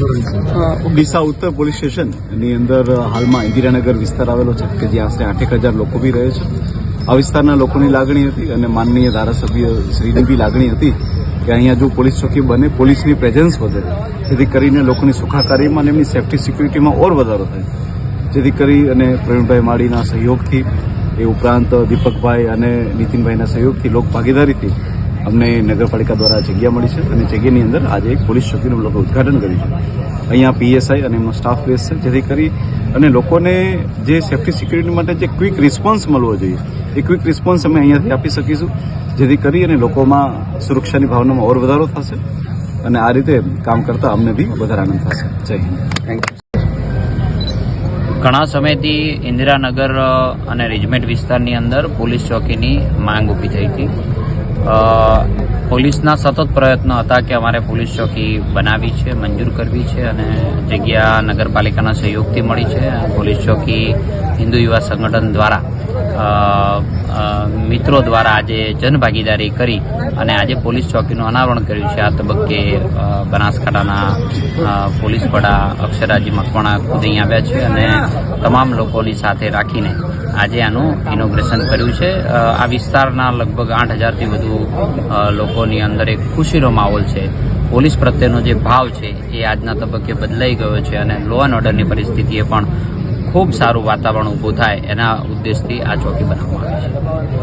ડીસા ઉત્તર પોલીસ સ્ટેશનની અંદર હાલમાં ઇન્દિરાનગર વિસ્તાર આવેલો છે કે જ્યાં આશરે આઠેક હજાર લોકો બી રહે છે. આ વિસ્તારના લોકોની લાગણી હતી અને માનનીય ધારાસભ્ય શ્રીની બી લાગણી હતી કે અહીંયા જો પોલીસ ચોકી બને, પોલીસની પ્રેઝન્સ વધે. જેથી કરીને લોકોની સુખાકારીમાં અને એમની સેફટી સિક્યુરિટીમાં ઓર વધારો થાય. જેથી કરી અને પ્રવીણભાઈ માળીના સહયોગથી એ ઉપરાંત દીપકભાઈ અને નીતિનભાઈના સહયોગથી લોક ભાગીદારીથી અમને નગરપાલિકા દ્વારા જગ્યા મળી છે અને જગ્યાની અંદર આજે એક પોલીસ ચોકીનું લોકો ઉદઘાટન કર્યું છે. અહીંયા પીએસઆઈ અને એમનો સ્ટાફ બેસશે જેથી કરી અને લોકોને જે સેફટી સિક્યુરિટી માટે જે ક્વિક રિસ્પોન્સ મળવો જોઈએ, એ ક્વિક રિસ્પોન્સ અમે અહીંયાથી આપી શકીશું. જેથી કરી અને લોકોમાં સુરક્ષાની ભાવનામાં ઓર વધારો થશે અને આ રીતે કામ કરતા અમને બી વધારે આનંદ થશે. જય હિન્દ. થેન્ક યુ ઘણા સમયથી ઇન્દિરાનગર અને રેજમેન્ટ વિસ્તારની અંદર પોલીસ ચોકીની માંગ ઊભી થઈ હતી. પોલીસના સતત પ્રયત્નો હતા કે અમારે પોલીસ ચોકી બનાવવી છે, મંજૂર કરવી છે અને જગ્યા નગરપાલિકાના સહયોગથી મળી છે. પોલીસ ચોકી હિન્દુ યુવા સંગઠન દ્વારા મિત્રો દ્વારા આજે જનભાગીદારી કરી અને આજે પોલીસ ચોકીનું અનાવરણ કર્યું છે. આ તબક્કે બનાસકાંઠાના પોલીસ વડા અક્ષરાજી મકવાણા ખુદ અહીં આવ્યા છે અને તમામ લોકોની સાથે રાખીને આજે આનું ઇનોગ્રેશન કર્યું છે. આ વિસ્તારના લગભગ આઠ હજારથી વધુ લોકોની અંદર એક ખુશીનો માહોલ છે. પોલીસ પ્રત્યેનો જે ભાવ છે એ આજના તબક્કે બદલાઈ ગયો છે અને લો એન્ડ ઓર્ડરની પરિસ્થિતિએ પણ ખૂબ સારું વાતાવરણ ઊભું થાય એના ઉદ્દેશથી આ ચોકી બનાવવામાં આવી છે.